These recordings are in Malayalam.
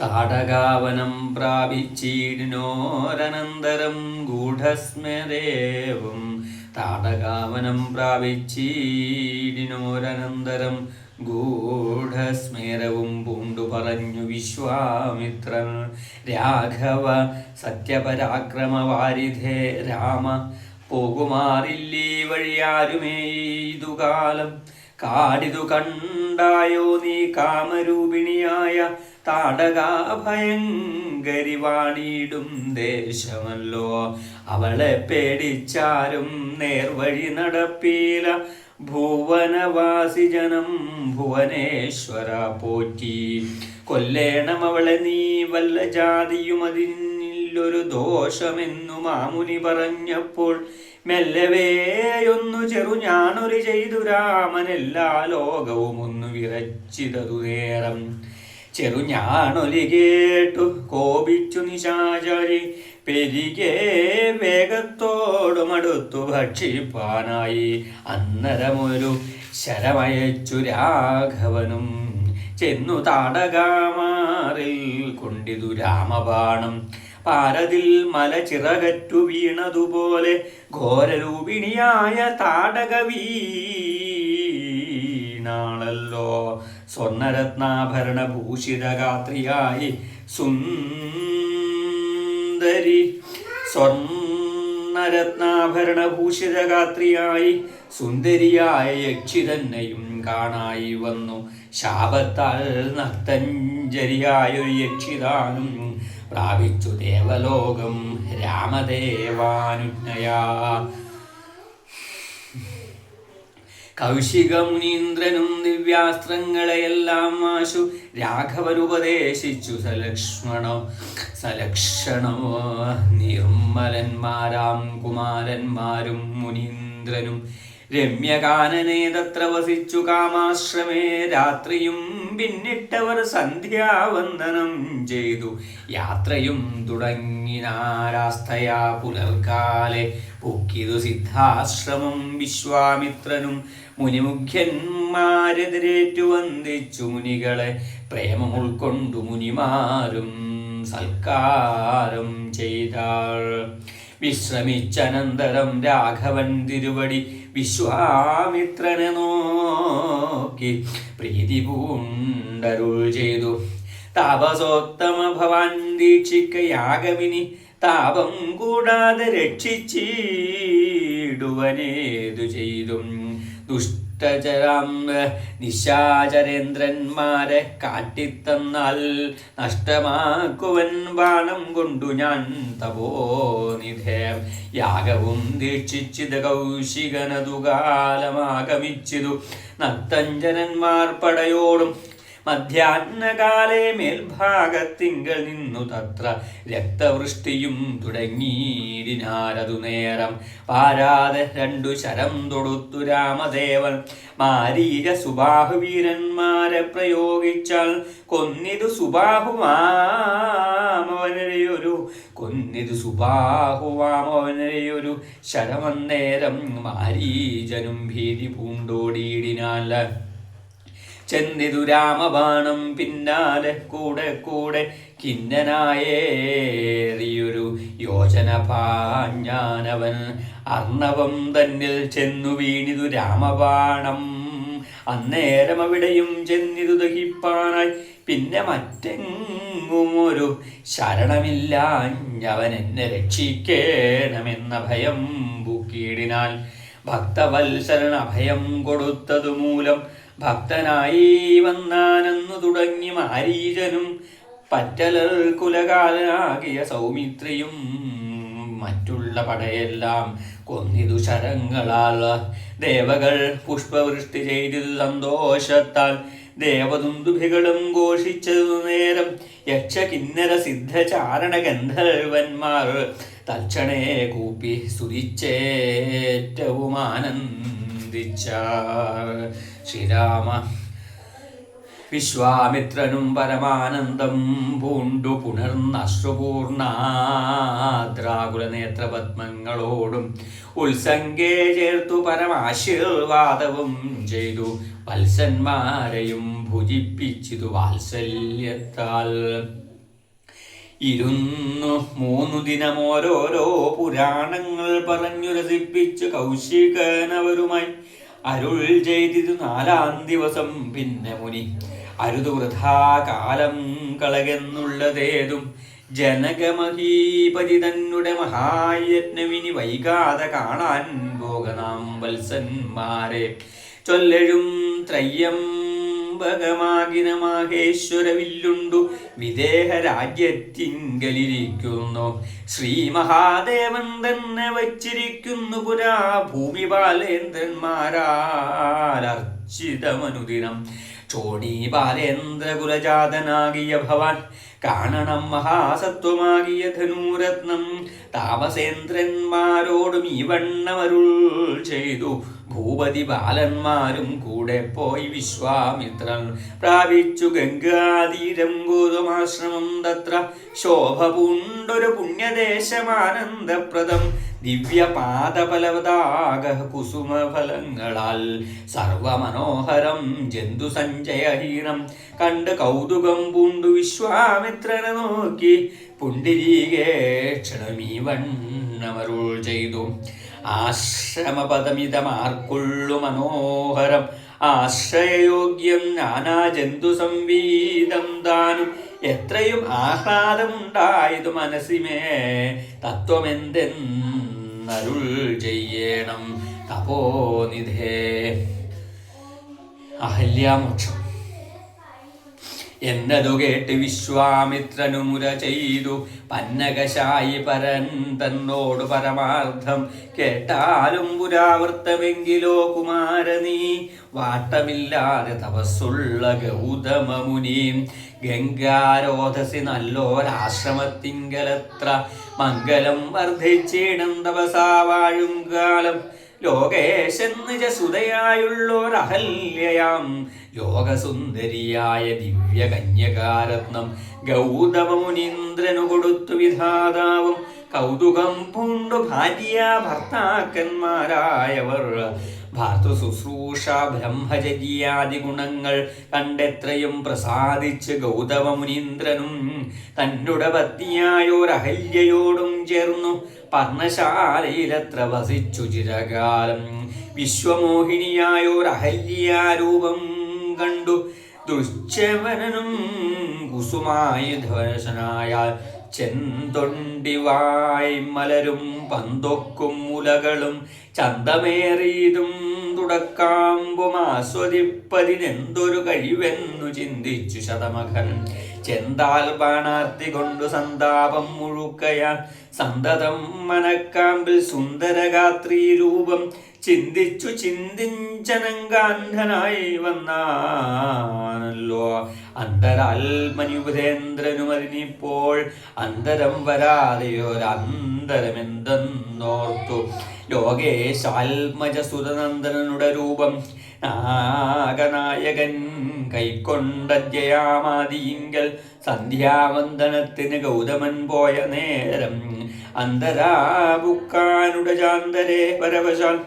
താടകാവനം പ്രാപിച്ചീടിനോരനന്തരം ഗൂഢസ്മരേവും. താടകാവനം പ്രാപിച്ചീടിനോരനന്തരം ഗൂഢസ്മേരവും പൂണ്ടു പറഞ്ഞു വിശ്വാമിത്രൻ. രാഘവ സത്യപരാക്രമവാരിധേ രാമ പോകുമാറില്ലീ വഴിയാരുമേതുകാലം കാടിതു കണ്ടായോ നീ കാമരൂപിണിയായ താടകാഭയങ്കരി വാണിയിടും ദേശമല്ലോ. അവളെ പേടിച്ചാരും നേർവഴി നടപ്പീല. ഭുവനവാസി ജനം ഭുവനേശ്വര പോറ്റി. കൊല്ലേണം അവളെ നീ വല്ല ജാതിയും അതിനൊരു ദോഷമെന്നു മാമുനി പറഞ്ഞപ്പോൾ മെല്ലവേയൊന്നു ചെറു ഞാനൊരു ചെയ്തു രാമനെല്ലാ ലോകവും ഒന്ന് വിറച്ചിതതു നേരം. ചെറു ഞാനൊലി കേട്ടു കോപിച്ചു നിശാചാരി. പെരികെ വേഗത്തോടുമടുത്തു ഭക്ഷിപ്പാനായി അന്നരമൊരു ശരമയച്ചു രാഘവനും. ചെന്നു താടകാമാറിൽ കൊണ്ടിതു രാമബാണം. പാരതിൽ മല ചിറകറ്റു വീണതുപോലെ ഘോരരൂപിണിയായ താടക വീണാളല്ലോ സ്വർണരത്നാഭരണ ഭൂഷിതഗാത്രിയായി സുന്ദരി. സ്വർണരത്നാഭരണഭൂഷിതഗാത്രിയായി സുന്ദരിയായ യക്ഷി തന്നെയും കാണായി വന്നു. ശാപത്താൽ നക്തഞ്ജരിയായൊരു യക്ഷിതാനും പ്രാപിച്ചു ദേവലോകം രാമദേവാനുജ്ഞയാ. കൗശിക മുനീന്ദ്രനും ദിവ്യാസ്ത്രങ്ങളെയെല്ലാം ആശു. രാഘവനുപദേശിച്ചു സലക്ഷ്മണോ സലക്ഷണോ നിർമ്മലന്മാരാം കുമാരന്മാരും മുനീന്ദ്രനും രമ്യകാനനെ തത്ര വസിച്ചു കാമാശ്രമേ. രാത്രിയും പിന്നിട്ടവർ സന്ധ്യാവന്ദനം ചെയ്തു. യാത്രയും തുടങ്ങിനാരാസ്ഥയാ പുലർക്കാലെ പൊക്കിതു സിദ്ധാശ്രമം വിശ്വാമിത്രനും മുനിമുഖ്യന്മാരെതിരേറ്റു വന്ദിച്ചു മുനികളെ. പ്രേമം ഉൾക്കൊണ്ടു മുനിമാരും സൽക്കാരം ചെയ്താൾ. വിശ്രമിച്ചനന്തരം രാഘവൻ തിരുവടി വിശ്വാമിത്രനെ നോക്കി പ്രീതി പൂണ്ടരുൾ ചെയ്തു. താപസോത്തമ ഭവാൻ ദീക്ഷിക്ക യാഗമിനി താപം കൂടാതെ രക്ഷിച്ചിടുവനേതു ചെയ്തും. ദുഷ്ടചരാം നിശാചരേന്ദ്രന്മാരെ കാട്ടിത്തന്നാൽ നഷ്ടമാക്കുവൻ ബാണം കൊണ്ടു ഞാൻ തപോനിധേ യാഗവും ദീക്ഷിച്ചിത് കൗശികനതുകാലമാഗമിച്ചിതു നത്തഞ്ജനന്മാർ പടയോടും മധ്യാഹ്നകാലെ മേൽഭാഗത്തിങ്കൽ നിന്നു തത്ര. രക്തവൃഷ്ടിയും തുടങ്ങിയിടിനാരതു നേരം പാരാതെ രണ്ടു ശരം തൊടുത്തു രാമദേവൻ. മാരീര സുബാഹുവീരന്മാരെ പ്രയോഗിച്ചാൽ കൊന്നിതു സുബാഹുവാമവനെയൊരു കൊന്നിതു സുബാഹുവാമവനെയൊരു ശരമന്നേരം മാരീജനും ഭീതി പൂണ്ടോടിയിടിനാൽ ചെന്നിതു രാമബാണം പിന്നാലെ കൂടെ കൂടെ കിന്നനായേറിയൊരു യോജന പാഞ്ഞാനവൻ. അർണവം തന്നിൽ ചെന്നു വീണിതു രാമബാണം. അന്നേരം അവിടെയും ചെന്നിതു ദഹിപ്പാനായി. പിന്നെ മറ്റെങ്ങും ഒരു ശരണമില്ലാഞ്ഞവൻ എന്നെ രക്ഷിക്കേണമെന്ന ഭയം ബുക്കീടിനാൽ ഭക്തവത്സരൻ അഭയം കൊടുത്തതു മൂലം ഭക്തനായി വന്നാനെന്നു തുടങ്ങി മാരീചനും പറ്റലർ കുലകാലനാകിയ സൗമിത്രിയും മറ്റുള്ള പടയെല്ലാം കൊന്നിതു ശരങ്ങളാൽ. ദേവകൾ പുഷ്പവൃഷ്ടി ചെയ്തിൽ സന്തോഷത്താൽ ദേവദുന്ദുഭികളും ഘോഷിച്ചതു നേരം യക്ഷകിന്നര സിദ്ധചാരണ ഗന്ധർവന്മാർ തൽക്ഷണേ കൂപ്പി സ്തുതിച്ചേറ്റവും ശ്രീരാമ. വിശ്വാമിത്രനും പരമാനന്ദം പൂണ്ടു പുണർന്നശ്രുപൂർണാദ്രാകുല നേത്രപത്മങ്ങളോടും ഉത്സംഗേ ചേർത്തു പരമാശീർവാദവും ചെയ്തു വത്സന്മാരെയും ഭുജിപ്പിച്ചിതു വാത്സല്യത്താൽ. ഇരുന്നു മൂന്നു ദിനം പുരാണങ്ങൾ പറഞ്ഞു രസിപ്പിച്ച് കൗശികനവരുമായി അരുൾ ചെയ്തിതു നാലാം ദിവസം. പിന്നെ മുനി അരുത് വൃഥാ കാലം കളകെന്നുള്ളതേതും ജനകമഹീപതി തന്നെ മഹായജ്ഞമിനി വൈകാതെ കാണാൻ പോകണം വത്സന്മാരെ. ചൊല്ലഴും മാഹേശ്വരവില്ലുണ്ടു വിദേഹ രാജ്യത്തിങ്കലിരിക്കുന്നു ശ്രീ മഹാദേവൻ തന്നെ വച്ചിരിക്കുന്നു പുരാ. ഭൂമി ബാലേന്ദ്രന്മാരാൽ അർച്ചിതമനുദിനം. ബാലേന്ദ്രകുലജാതനാകിയ ബാലേന്ദ്ര കുലജാതനാകിയ ഭവാൻ കാണണം മഹാസത്വമാകിയ ധനൂരത്നം താമസേന്ദ്രന്മാരോടും ഈ വണ്ണമരുൾ ചെയ്തു. ഭൂപതി ബാലന്മാരും കൂടെ പോയി വിശ്വാമിത്രൻ. പ്രാപിച്ചു ഗംഗാതീരം ഗോതമാശ്രമം തത്ര. ശോഭ പൂണ്ടൊരു പുണ്യദേശമാനന്ദപ്രദം. ദിവ്യപാദഫലവതാക കുസുമഫലങ്ങളാൽ സർവമനോഹരം ജന്തു സഞ്ചയഹീനം കണ്ട് കൗതുകം പൂണ്ടു വിശ്വാമിത്രനെ നോക്കി പുണ്ടിരീകേക്ഷണമീ വണ്ണമരുൾ ചെയ്തു. ആശ്രമപദമിതമാർക്കുള്ളു മനോഹരം ആശ്രയയോഗ്യം നാനാ ജന്തു സംവീതം താനും എത്രയും ആഹ്ലാദമുണ്ടായതു മനസ്സിമേ തത്വമെന്തെന്നരുൾ ചെയ്യണം തപോനിധേ അഹല്യാമോക്ഷം. എന്നതു കേട്ട് വിശ്വാമിത്രനു മുര ചെയ്തു. പന്നകശായി പരൻ തന്നോട് പരമാർത്ഥം കേട്ടാലും പുരാവൃത്തമെങ്കിലോ കുമാരനീ. വാട്ടമില്ലാതെ തപസ്സുള്ള ഗൗതമ മുനി ഗംഗാരോധസി നല്ലോരാശ്രമത്തിങ്കലത്ര മംഗലം വർദ്ധിച്ചിടം തപസാ വാഴും കാലം. ലോകേശൻ നിജസുതയായുള്ളോരഹല്യയാം. ലോകസുന്ദരിയായ ദിവ്യ കന്യകാരത്നം ഗൗതമമുനീന്ദ്രനു കൊടുത്തു വിധാതാവും. കൗതുകം പൂണ്ടു ഭാര്യ ഭർത്താക്കന്മാരായവർ. ഭാതൃ ശുശ്രൂഷ ബ്രഹ്മചര്യാദി ഗുണങ്ങൾ കണ്ടെത്രയും പ്രസാദിച്ച് ഗൗതമമുനീന്ദ്രനും തന്നുടെ പത്നിയായോരഹല്യയോടും ചേർന്നു പർണശാലയിലത്ര വസിച്ചു ചിരകാലം. വിശ്വമോഹിനിയായോരഹല്യാരൂപം കണ്ടു ദുശ്ചവനനും കുസുമായുധവശനായ ചെന്തൊണ്ടിവായ് മലരും പന്തൊക്കും മുലകളും ചന്തമേറിയതും തുടക്കാമ്പും ആസ്വദിപ്പതിനെന്തൊരു കഴിവെന്നു ചിന്തിച്ചു ശതമകൻ. ചെന്താൽ ബാണാർത്തി കൊണ്ടു സന്താപം മുഴുക്കയാൽ സന്തതം മനക്കാമ്പിൽ സുന്ദരഗാത്രീ രൂപം ചിന്തിച്ചു ചിന്തിഞ്ചനങ്കാന്ധനായി വന്നാണല്ലോ. അന്തരാൽമനുപതേന്ദ്രനും അതിനിപ്പോൾ അന്തരം വരാതെയൊരന്തരമെന്തെന്നോർത്തു. ലോകേശാൽമജസുതനന്ദനനുടെ രൂപം നാഗനായകൻ കൈക്കൊണ്ടജയാമാതിയിങ്കൽ സന്ധ്യാവന്ദനത്തിന് ഗൗതമൻ പോയ നേരം അന്തരാബുക്കാനുടെ ചാന്തരെ പരവശാൽ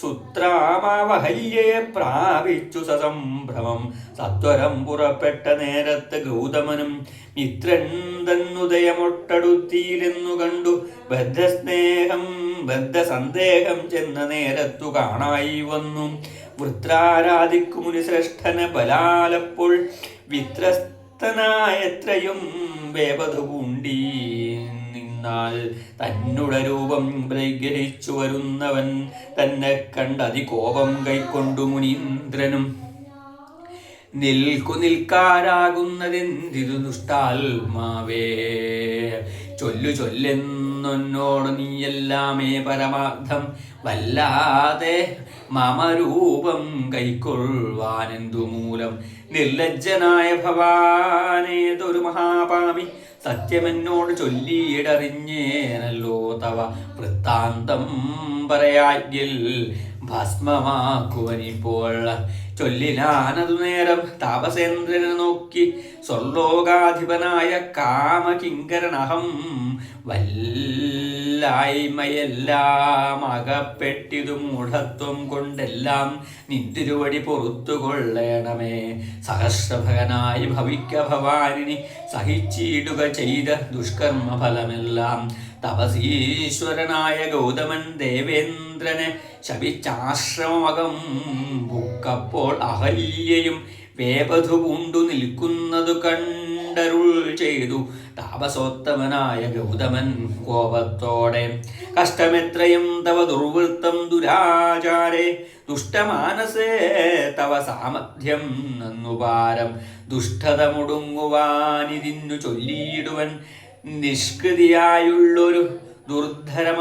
സുത്രാമാവഹല്യയെ പ്രാപിച്ചു സസംഭ്രമം. സത്വരം പുറപ്പെട്ട നേരത്ത് ഗൗതമനും മിത്രൻ തന്നുദയമൊട്ടടുത്തിയിലെന്നു കണ്ടു. ബദ്ധസ്നേഹം ബദ്ധസന്ദേഹം ചെന്ന നേരത്തു കാണായി വന്നു. വൃത്രാരാധിക്കു മുനിശ്രേഷ്ഠന ബലാലപ്പോൾ വിത്രസ്തനായത്രയും വേപതു നിന്നാൽ തന്നുടെ രൂപം പരിഗ്രഹിച്ചു വരുന്നവൻ തന്നെ കണ്ടതി കോപം കൈക്കൊണ്ടു മുനീന്ദ്രനും. നിൽക്കു നിൽക്കാരാകുന്നതെന്തിരു ദുഷ്ടാത്മാവേ ചൊല്ലു ചൊല്ലെന്നൊന്നോട് നീയെല്ലാമേ പരമാർത്ഥം വല്ലാതെ മമരൂപം കൈക്കൊള്ളുവാനെന്തു മൂലം? നിർലജ്ജനായ ഭവാനേതൊരു മഹാപാപി സത്യമെന്നോട് ചൊല്ലിയിടറിഞ്ഞേനല്ലോ തവ. വൃത്താന്തം പറയായിൽ ഭസ്മമാക്കുവനിപ്പോൾ. ചൊല്ലിലാനതു നേരം താപസേന്ദ്രനെ നോക്കി സ്വർലോകാധിപനായ കാമകിങ്കരണഹം വല്ലായ്മയെല്ലാം അകപ്പെട്ടിതു കൊണ്ടെല്ലാം നിന്തിരുവടി പൊറത്തു കൊള്ളണമേ സഹസ്രഭകനായി ഭവിക്ക ഭവാനിനി സഹിച്ചിടുക ചെയ്ത ദുഷ്കർമ്മ ഫലമെല്ലാം തപസീശ്വരനായ ഗൗതമൻ ദേവേന്ദ്രനെ ശപിച്ചാശ്രമമകം ബുക്കപ്പോൾ അഹല്യയും വേപധു പൂണ്ടു നിൽക്കുന്നതു കണ്ടരുൾ ചെയ്തു താപസോത്തമനായ ഗൗതമൻ കോപത്തോടെ. കഷ്ടമെത്രയും തവ ദുർവൃത്തം ദുരാചാരേ ദുഷ്ടമാനസേ തവ സാമർഥ്യം നന്നുപാരം ദുഷ്ടത മുടുങ്ങുവാനിതിന്നു ചൊല്ലിയിടുവൻ നിഷ്കൃതിയായുള്ളൊരു ദുർധര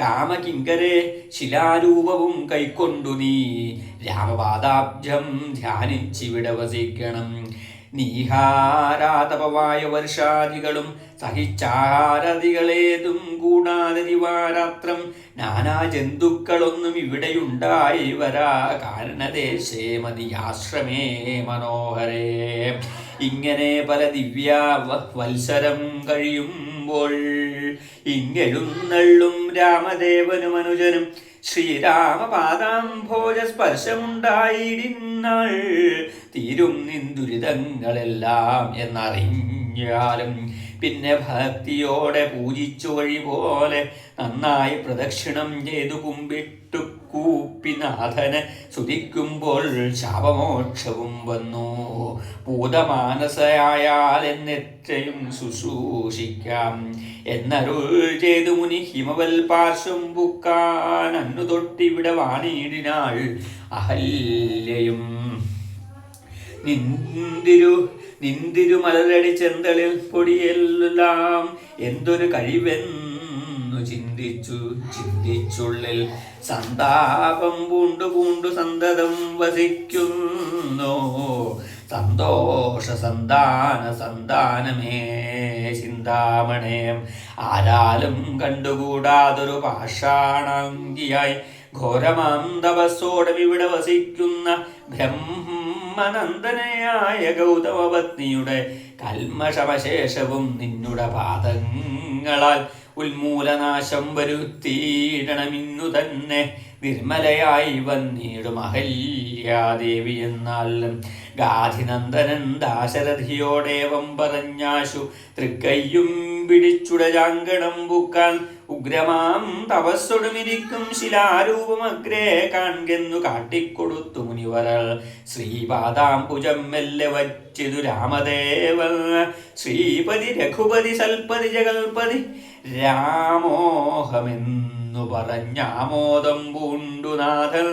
കാമകിങ്കരേ ശിലാരൂപവും കൈക്കൊണ്ടു നീ. രാമപാദാബ്ജം ധ്യാനിച്ചിവിടെ വസിക്കണം. നീഹാരാതപവായ വർഷാദികളും സഹിച്ചാരതികളേതും കൂടാതെ ദിവാരാത്രം നാനാ ജന്തുക്കളൊന്നും ഇവിടെയുണ്ടായി വരാ. കാരണദേശേ മതിയാശ്രമേ മനോഹരേ. ഇങ്ങനെ പല ദിവ്യ വത്സരം കഴിയുമ്പോൾ ഇങ്ങെഴുന്നള്ളും രാമദേവനും അനുജനും ശ്രീരാമപാദാംഭോജ സ്പർശമുണ്ടായിടിനാൾ തീരും നിന്ദുരിതങ്ങളെല്ലാം എന്നറിഞ്ഞാലും പിന്നെ ഭക്തിയോടെ പൂജിച്ചു വഴി പോലെ നന്നായി പ്രദക്ഷിണം ചെയ്തു കുമ്പിട്ടു കൂപ്പിനാഥനെ സ്തുതിക്കുമ്പോൾ ശാപമോക്ഷവും വന്നു. ഭൂതമാനസയായാൽ എന്നെത്രയും ശുശ്രൂഷിക്കാം. എന്നരുൾ ചെയ്തു മുനി ഹിമവൽ പാർശ്വം ബുക്കാൻ അന്നു തൊട്ടിവിടെ വാണിയിടിനാൾ അഹല്യയും. നിന്തിരു നിന്തിരു മലരടി ചെന്തളിൽ പൊടിയെല്ലാം എന്തൊരു കഴിവെന്നു ചിന്തിച്ചു. ചിന്തിച്ചുള്ളിൽ സന്താപം പൂണ്ടു പൂണ്ടു സന്തതം വസിക്കുന്നു. സന്തോഷ സന്താന സന്താനമേ ചിന്താമണയം ആരാലും കണ്ടുകൂടാതൊരു പാഷാണാങ്കിയായി ഘോരമാം ഇവിടെ വസിക്കുന്ന ബ്രഹ്മനന്ദനയായ ഗൗതമപത്നിയുടെ കൽമശവശേഷവും നിന്നുടെ പാദങ്ങളാൽ ഉന്മൂലനാശം വരുത്തിയിടണമിന്നു തന്നെ നിർമ്മലയായി വന്നിടും അഹല്യാദേവി എന്നാൽ ഗാധിനന്ദനൻ ദാശരഥിയോടേവം പറഞ്ഞാശു തൃക്കയ്യും പിടിച്ചുടജാങ്കണം ബുക്കാൻ ഉഗ്രമാം തപസ്സൊടുമിരിക്കും ശിലാരൂപമഗ്രേ കാൺകെന്നു കാട്ടിക്കൊടുത്തു മുനിവരൾ. ശ്രീപാദാംബുജം മെല്ലെ വച്ചിതു രാമദേവ ശ്രീപതി രഘുപതി സൽപതി ജഗൽപതി രാമോഹമെന്നു പറഞ്ഞാമോദം പൂണ്ടുനാഥൻ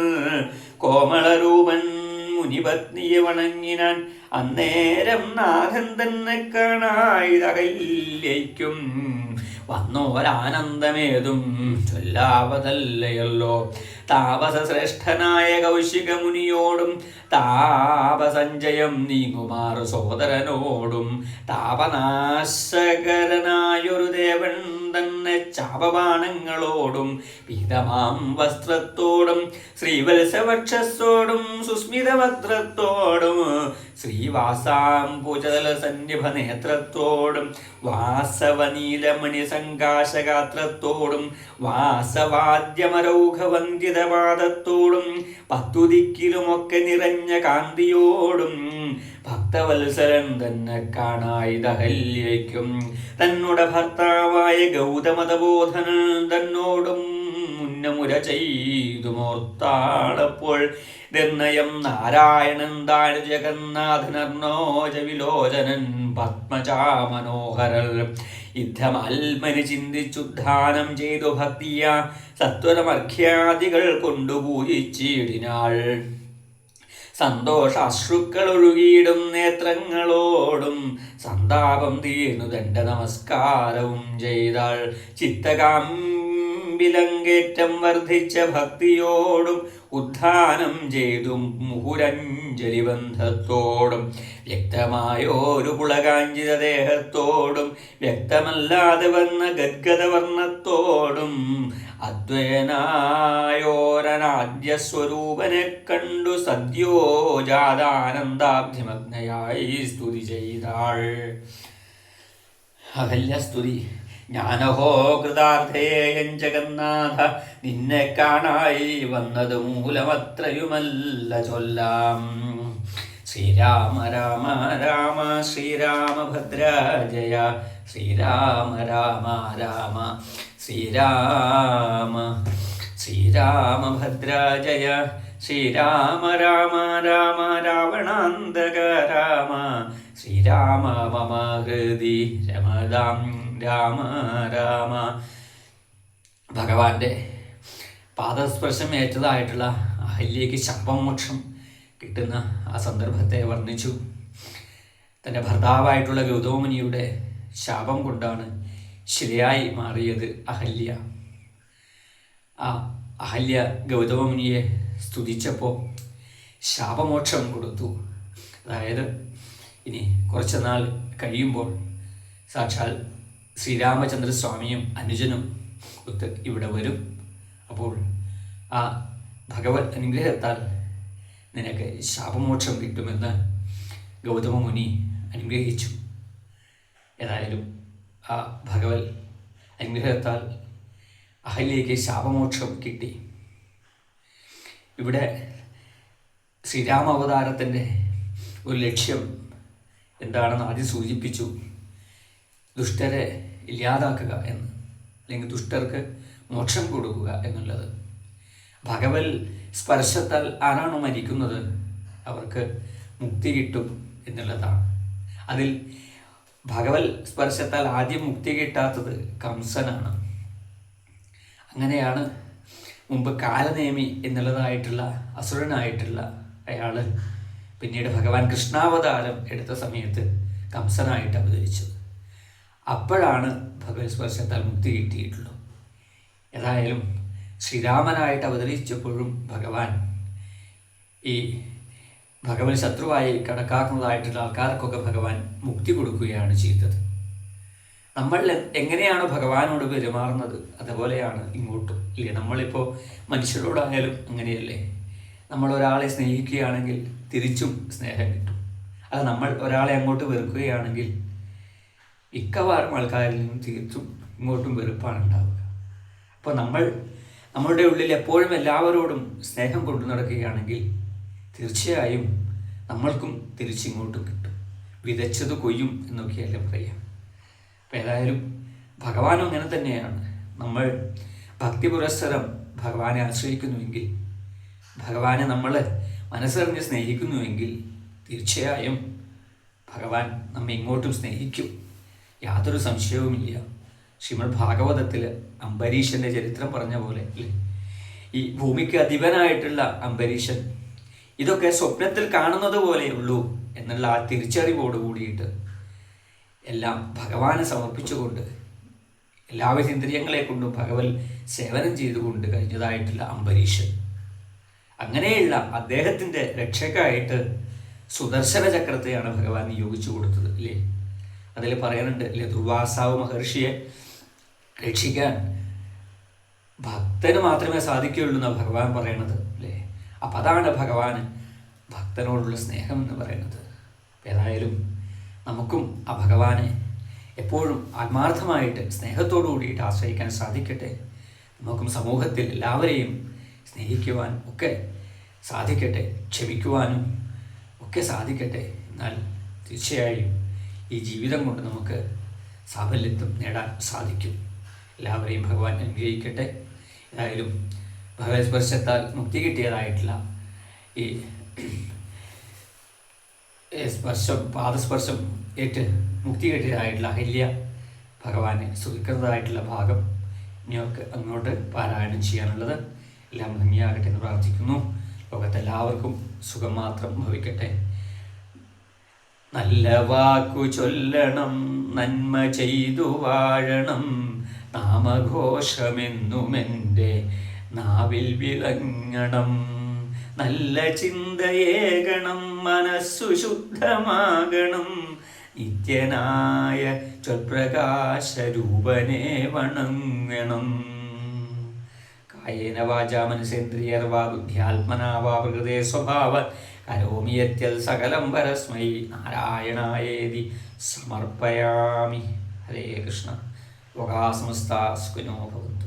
കോമളരൂപൻ മുനിപത്നിയെ വണങ്ങിനാൻ അന്നേരം നാഥൻ തന്നെ കാണായിതകല്ലേക്കും വന്നോരാനന്ദമേതും ചൊല്ലാവതല്ലയല്ലോ. താപസശ്രേഷ്ഠനായ കൗശിക മുനിയോടും താപസഞ്ചയം നീങ്ങുമാർ സോദരനോടും താപനാശകരനായൊരു ദേവൻ തന്നെ ചാപബാണങ്ങളോടും പീതമാം വസ്ത്രത്തോടും ശ്രീവത്സവക്ഷത്തോടും സുസ്മിതവക്ത്രത്തോടും ശ്രീവാസാംബുജല സന്നിഭ നേത്രത്തോടും വാസവനീലമണി സങ്കാശഗാത്രത്തോടും വാസവാദ്യമരൗഘവന്തിതപാദത്തോടും പത്തുദിക്കിലുമൊക്കെ നിറഞ്ഞ കാന്തിയോടും ഭക്തവത്സരൻ തന്നെ കാണായിതഹല്യയ്ക്കും. തന്നുടെ ഭർത്താവായ ഗൗതമതബോധനൻ തന്നോടും മുന്നമുര ചെയ്തു മോർത്താളപ്പോൾ നിർണയം നാരായണൻ താഴ് ജഗന്നാഥനർണോജ വിലോചനൻ പത്മജാമനോഹരൽ യുദ്ധമാൽമനി ചിന്തിച്ചുദ്ധാനം ചെയ്തു ഭക്തിയ സത്വരമർഖ്യാദികൾ കൊണ്ടുപോയി പൂജിച്ചിടിനാൾ സന്തോഷാശ്രുക്കൾ ഒഴുകിയിടും നേത്രങ്ങളോടും. സന്താപം തീർന്നു ദണ്ഡ നമസ്കാരവും ചെയ്താൾ ചിത്തകാമ്പിലങ്കേറ്റം വർദ്ധിച്ച ഭക്തിയോടും ഉദ്ധാനം ചെയ്തും മുഹുരഞ്ജലി ബന്ധത്തോടും. വ്യക്തമായോരു പുളകാഞ്ചിത ദേഹത്തോടും വ്യക്തമല്ലാതെ വന്ന ഗദ്ഗത വർണത്തോടും അദ്വയനായോരനാദ്യ സ്വരൂപനെ കണ്ടു സദ്യോജാതാനന്ദാബ്ധിമഗ്നയായി സ്തുതി ചെയ്താൾ. അഹല്യസ്തുതി ജ്ഞാനഹോ കൃതാർത്ഥേയം ജഗന്നാഥ നിന്നെ കാണായി വന്നത് മൂലമത്രയുമല്ല ചൊല്ലാം. ശ്രീരാമ രാമ രാമ ശ്രീരാമഭദ്ര ജയ. ശ്രീരാമ രാമ രാമ. ശ്രീരാമ ശ്രീരാമഭദ്ര ജയ ശ്രീരാമ രാമ രാമ രാവണാന്തക രാമ ശ്രീരാമ മമ ഹൃദി രമദാം രാമ രാമ. ഭഗവാന്റെ പാദസ്പർശം ഏറ്റതായിട്ടുള്ള അഹല്യയ്ക്ക് ശമ്പമോക്ഷം കിട്ടുന്ന ആ സന്ദർഭത്തെ വർണിച്ചു. തന്റെ ഭർത്താവായിട്ടുള്ള ഗൗതമുനിയുടെ ശാപം കൊണ്ടാണ് ശരിയായി മാറിയത് അഹല്യ. ആ അഹല്യ ഗൗതമമുനിയെ സ്തുതിച്ചപ്പോൾ ശാപമോക്ഷം കൊടുത്തു. അതായത് ഇനി കുറച്ച് നാൾ കഴിയുമ്പോൾ സാക്ഷാൽ ശ്രീരാമചന്ദ്രസ്വാമിയും അനുജനും ഒത്ത് ഇവിടെ വരും. അപ്പോൾ ആ ഭഗവത് അനുഗ്രഹത്താൽ നിനക്ക് ശാപമോക്ഷം കിട്ടുമെന്ന് ഗൗതമ മുനി അനുഗ്രഹിച്ചു. ഏതായാലും ആ ഭഗവൽ അനുഗ്രഹത്താൽ അഹല്യയ്ക്ക് ശാപമോക്ഷം കിട്ടി. ഇവിടെ ശ്രീരാമ അവതാരത്തിന്റെ ഒരു ലക്ഷ്യം എന്താണെന്ന് ആദ്യം സൂചിപ്പിച്ചു. ദുഷ്ടരെ ഇല്ലാതാക്കുക എന്ന് അല്ലെങ്കിൽ ദുഷ്ടർക്ക് മോക്ഷം കൊടുക്കുക എന്നുള്ളത്. ഭഗവൽ സ്പർശത്താൽ ആരാണോ മരിക്കുന്നത്? അവർക്ക് മുക്തി കിട്ടും എന്നുള്ളതാണ്. അതിൽ ഭഗവൽ സ്പർശത്താൽ ആദ്യം മുക്തി കിട്ടാത്തത് കംസനാണ്. അങ്ങനെയാണ് മുമ്പ് കാലനേമി എന്നുള്ളതായിട്ടുള്ള അസുരനായിട്ടുള്ള അയാൾ പിന്നീട് ഭഗവാൻ കൃഷ്ണാവതാരം എടുത്ത സമയത്ത് കംസനായിട്ട് അവതരിച്ചത്. അപ്പോഴാണ് ഭഗവത് സ്പർശത്താൽ മുക്തി കിട്ടിയിട്ടുള്ളൂ ഏതായാലും ശ്രീരാമനായിട്ട് അവതരിച്ചപ്പോഴും ഭഗവാൻ ഈ ഭഗവൻ ശത്രുവായി കണക്കാക്കുന്നതായിട്ടുള്ള ആൾക്കാർക്കൊക്കെ ഭഗവാൻ മുക്തി കൊടുക്കുകയാണ് ചെയ്തത്. നമ്മൾ എങ്ങനെയാണ് ഭഗവാനോട് പെരുമാറുന്നത്? അതുപോലെയാണ് ഇങ്ങോട്ടും. ഇല്ലേ? നമ്മളിപ്പോൾ മനുഷ്യരോടായാലും അങ്ങനെയല്ലേ? നമ്മൾ ഒരാളെ സ്നേഹിക്കുകയാണെങ്കിൽ തിരിച്ചും സ്നേഹം കിട്ടും. അത് നമ്മൾ ഒരാളെ അങ്ങോട്ട് വെറുക്കുകയാണെങ്കിൽ മിക്കവാറും ആൾക്കാരിൽ നിന്നും തീർത്തും ഇങ്ങോട്ടും വെറുപ്പാണ് ഉണ്ടാവുക. അപ്പോൾ നമ്മൾ നമ്മളുടെ ഉള്ളിൽ എപ്പോഴും എല്ലാവരോടും സ്നേഹം കൊണ്ടു നടക്കുകയാണെങ്കിൽ തീർച്ചയായും നമ്മൾക്കും തിരിച്ചിങ്ങോട്ടും കിട്ടും. വിതച്ചത് കൊയ്യും എന്നൊക്കെയല്ലേ പറയാം അപ്പം ഏതായാലും ഭഗവാനും അങ്ങനെ തന്നെയാണ്. നമ്മൾ ഭക്തി പുരസ്സരം ഭഗവാനെ ആശ്രയിക്കുന്നുവെങ്കിൽ ഭഗവാനെ നമ്മൾ മനസ്സറിഞ്ഞ് സ്നേഹിക്കുന്നുവെങ്കിൽ തീർച്ചയായും ഭഗവാൻ നമ്മെ ഇങ്ങോട്ടും സ്നേഹിക്കും. യാതൊരു സംശയവുമില്ല. ശ്രീമദ് ഭാഗവതത്തിൽ അംബരീഷന്റെ ചരിത്രം പറഞ്ഞ പോലെ ഈ ഭൂമിക്ക് അധിപനായിട്ടുള്ള അംബരീഷൻ ഇതൊക്കെ സ്വപ്നത്തിൽ കാണുന്നത് പോലെയുള്ളൂ എന്നുള്ള ആ തിരിച്ചറിവോട് കൂടിയിട്ട് എല്ലാം ഭഗവാനെ സമർപ്പിച്ചുകൊണ്ട് എല്ലാവിധ ഇന്ദ്രിയങ്ങളെ കൊണ്ടും ഭഗവൽ സേവനം ചെയ്തുകൊണ്ട് കഴിഞ്ഞതായിട്ടുള്ള അംബരീഷൻ. അങ്ങനെയുള്ള അദ്ദേഹത്തിന്റെ രക്ഷക്കായിട്ട് സുദർശന ചക്രത്തെയാണ് ഭഗവാൻ നിയോഗിച്ചു കൊടുത്തത് അല്ലേ അതിൽ പറയുന്നുണ്ട് അല്ലേ ദുർവാസാവ് മഹർഷിയെ രക്ഷിക്കാൻ ഭക്തന് മാത്രമേ സാധിക്കുകയുള്ളൂ എന്നാണ് ഭഗവാൻ പറയണത്. അപ്പം അതാണ് ഭഗവാൻ ഭക്തനോടുള്ള സ്നേഹം എന്ന് പറയുന്നത്. ഏതായാലും നമുക്കും ആ ഭഗവാനെ എപ്പോഴും ആത്മാർത്ഥമായിട്ട് സ്നേഹത്തോടു കൂടിയിട്ട് ആശ്രയിക്കാൻ സാധിക്കട്ടെ. നമുക്കും സമൂഹത്തിൽ എല്ലാവരെയും സ്നേഹിക്കുവാൻ ഒക്കെ സാധിക്കട്ടെ ക്ഷമിക്കുവാനും ഒക്കെ സാധിക്കട്ടെ. എന്നാൽ തീർച്ചയായും ഈ ജീവിതം കൊണ്ട് നമുക്ക് സാഫല്യത്വം നേടാൻ സാധിക്കും. എല്ലാവരെയും ഭഗവാൻ അനുഗ്രഹിക്കട്ടെ. ഏതായാലും ഭഗവത് സ്പർശത്താൽ മുക്തി കിട്ടിയതായിട്ടില്ല ഈ സ്പർശം പാദസ്പർശം ഏറ്റ് മുക്തി കിട്ടിയതായിട്ടുള്ള അഹല്യ ഭഗവാനെ സ്തുതിക്കുന്നതായിട്ടുള്ള ഭാഗം ഇനിയൊക്കെ അങ്ങോട്ട് പാരായണം ചെയ്യാനുള്ളത്. എല്ലാം ഭംഗിയാകട്ടെ എന്ന് പ്രാർത്ഥിക്കുന്നു. ലോകത്തെല്ലാവർക്കും സുഖം മാത്രം ഭവിക്കട്ടെ. നല്ല വാക്കു ചൊല്ലണം നന്മ ചെയ്തു വാഴണം നാമഘോഷമെന്നുമെന്റെ നാവിൽ വിളങ്ങണം നല്ല ചിന്തയേകണം മനസ്സു ശുദ്ധമാകണം. നിത്യനായ ചൊൽപ്രകാശരൂപനെ വണങ്ങണം. കായേന വാച മനസേന്ദ്രിയർവാ വാ വാ പ്രകൃതേ സ്വഭാവ. കരോമിയത്യൽ സകലം പരസ്മൈ. നാരായണായേതി സമർപ്പയാമി. ഹരേ കൃഷ്ണ. ലോകാസമസ്താസ്കുനോ ഭവന്തു.